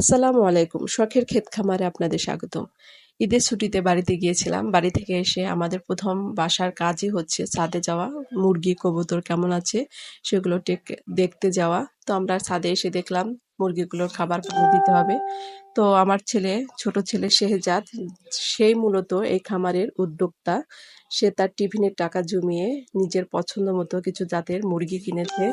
আসসালামু আলাইকুম। শখের ক্ষেত খামারে আপনাদের স্বাগতম ঈদের ছুটিতে বাড়িতে গিয়েছিলাম। বাড়ি থেকে এসে আমাদের প্রথম বাসার কাজই হচ্ছে ছাদে যাওয়া। মুরগি, কবুতর কেমন আছে সেগুলো দেখতে যাওয়া। তো আমরা ছাদে এসে দেখলাম মুরগিগুলোর খাবার পানি দিতে হবে। তো আমার ছেলে, ছোট ছেলে শেহজাদ সেই মূলত এই খামারের উদ্যোক্তা। সে তার টিফিনের টাকা জমিয়ে নিজের পছন্দ মতো কিছু জাতের মুরগি কিনেছে।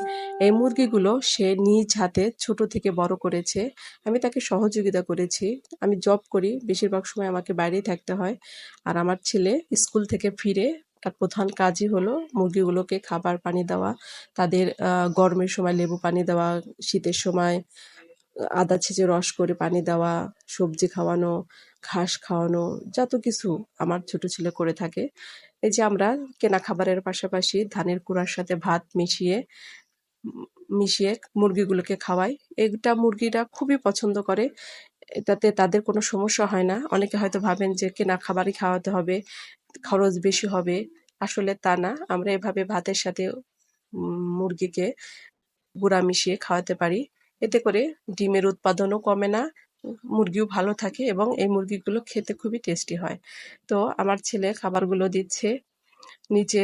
এই মুরগিগুলো সে নিজ হাতে ছোট থেকে বড় করেছে। আমি তাকে সহযোগিতা করেছি। আমি জব করি, বেশিরভাগ সময় আমাকে বাইরেই থাকতে হয়। আর আমার ছেলে স্কুল থেকে ফিরে তার প্রধান কাজই হলো মুরগিগুলোকে খাবার পানি দেওয়া, তাদের গরমের সময় লেবু পানি দেওয়া, শীতের সময় আদা, ছেঁচে রস করে পানি দেওয়া, সবজি খাওয়ানো, ঘাস খাওয়ানো, যত কিছু আমার ছোট ছেলে করে থাকে। এই যে আমরা কেনা খাবারের পাশাপাশি ধানের কুড়ার সাথে ভাত মিশিয়ে মিশিয়ে মুরগিগুলোকে খাওয়াই। এটা মুরগিরা খুবই পছন্দ করে। এটাতে তাদের কোনো সমস্যা হয় না। অনেকে হয়তো ভাবেন যে কেনা খাবারই খাওয়াতে হবে, খরচ বেশি হবে। আসলে তা না। আমরা এভাবে ভাতের সাথে মুরগিকে গুঁড়া মিশিয়ে খাওয়াতে পারি। এতে করে ডিমের উৎপাদনও কমে না, মুরগিও ভালো থাকে এবং এই মুরগিগুলো খেতে খুবই টেস্টি হয়। তো আমার ছেলে খাবারগুলো দিচ্ছে। নিচে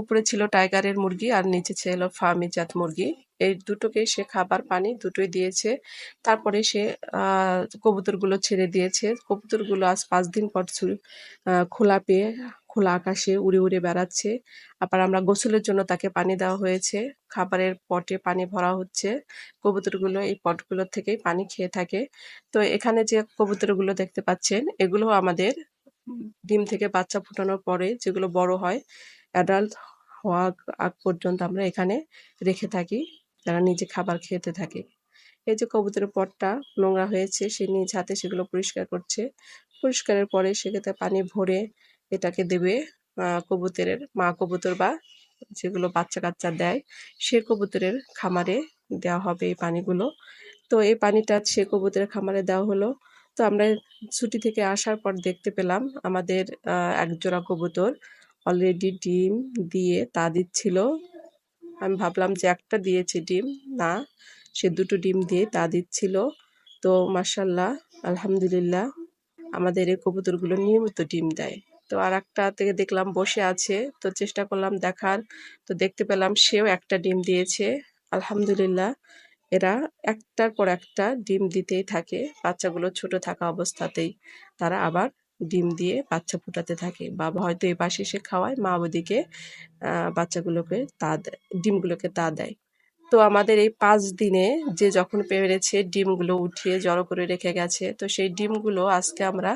উপরে ছিল টাইগারের মুরগি আর নিচে ছিল ফার্মি জাত মুরগি। এই দুটোকে সে খাবার পানি দুটোই দিয়েছে। তারপরে সে কবুতরগুলো ছেড়ে দিয়েছে। কবুতরগুলো আজ পাঁচ দিন পর খোলা পেয়ে খোলা আকাশে উড়ে উড়ে বেড়াচ্ছে। আবার আমরা গোসলের জন্য তাকে পানি দেওয়া হয়েছে। খাবারের পটে পানি ভরা হচ্ছে। কবুতরগুলো এই পটগুলো থেকেই পানি খেয়ে থাকে। তো এখানে যে কবুতরগুলো দেখতে পাচ্ছেন, এগুলো আমাদের ডিম থেকে বাচ্চা ফোটানোর পরে যেগুলো বড় হয়, অ্যাডাল্ট হওয়া আগ পর্যন্ত আমরা এখানে রেখে থাকি। যারা নিজে খাবার খেতে থাকে। এই যে কবুতরের পটটা নোংরা হয়েছে, সে নিজ হাতে সেগুলো পরিষ্কার করছে। পরিষ্কারের পরে সেক্ষেত্রে পানি ভরে এটাকে দেবে কবুতরের মা কবুতর বা যেগুলো বাচ্চা কাচ্চা দেয় সে কবুতরের খামারে দেওয়া হবে এই পানিগুলো। তো এই পানিটা সে কবুতরের খামারে দেওয়া হলো। তো আমরা ছুটি থেকে আসার পর দেখতে পেলাম আমাদের আহ, এক জোড়া কবুতর অলরেডি ডিম দিয়ে তা দিচ্ছিল। আমি ভাবলাম যে একটা দিয়েছে ডিম না সে দুটো ডিম দিয়ে তা দিচ্ছিল। তো মার্শাল্লাহ আলহামদুলিল্লাহ আমাদের এই কবুতরগুলো নিয়মিত ডিম দেয়। তো আর একটা থেকে দেখলাম বসে আছে, তো চেষ্টা করলাম দেখার। তো দেখতে পেলাম সেও একটা ডিম দিয়েছে। আলহামদুলিল্লাহ, এরা একটার পর একটা ডিম দিতেই থাকে। বাচ্চাগুলো ছোট থাকা অবস্থাতেই তারা আবার ডিম দিয়ে বাচ্চা ফোটাতে থাকে। বাবা হয়তো এই পাশে এসে খাওয়ায়, মা ওদিকে বাচ্চাগুলোকে তা দেয়, ডিমগুলোকে তা দেয়। তো আমাদের এই পাঁচ দিনে যে যখন পেরেছে ডিমগুলো উঠিয়ে জড়ো করে রেখে গেছে, তো সেই ডিমগুলো আজকে আমরা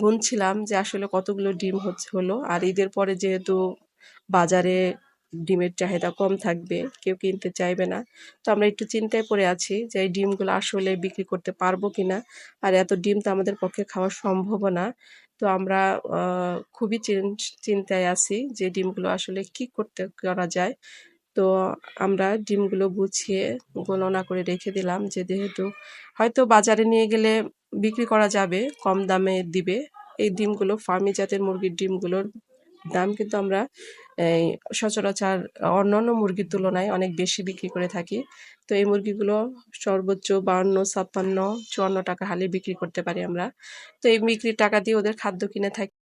গুনছিলাম যে আসলে কতগুলো ডিম হচ্ছে হলো। আর ঈদের পরে যেহেতু বাজারে ডিমের চাহিদা কম থাকবে, কেউ কিনতে চাইবে না। তো আমরা একটু চিন্তায় পড়ে আছি যে এই ডিমগুলো আসলে বিক্রি করতে পারব কিনা। আর এত ডিম তো আমাদের পক্ষে খাওয়া সম্ভব না। তো আমরা খুবই চিন- চিন্তায় আছি যে ডিমগুলো আসলে কি করতে করা যায়। তো আমরা ডিমগুলো গুছিয়ে গণনা করে রেখে দিলাম যে যেহেতু হয়তো বাজারে নিয়ে গেলে বিক্রি করা যাবে, কম দামে দিবে। এই ডিমগুলো ফার্মি জাতের মুরগির ডিমগুলোর দাম কিন্তু আমরা এই সচরাচর অন্যান্য মুরগির তুলনায় অনেক বেশি বিক্রি করে থাকি। তো এই মুরগিগুলো সর্বোচ্চ বাউন্ন, ছাপ্পান্ন, চুয়ান্ন টাকা হালে বিক্রি করতে পারি আমরা। তো এই বিক্রির টাকা দিয়ে ওদের খাদ্য কিনে থাকি।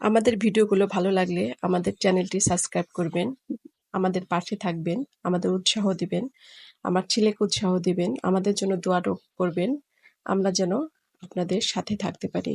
আমাদের ভিডিওগুলো ভালো লাগলে আমাদের চ্যানেলটি সাবস্ক্রাইব করবেন, আমাদের পাশে থাকবেন, আমাদের উৎসাহ দিবেন, আমার ছেলেকে উৎসাহ দিবেন, আমাদের জন্য দোয়া করবেন, আমরা যেন আপনাদের সাথে থাকতে পারি।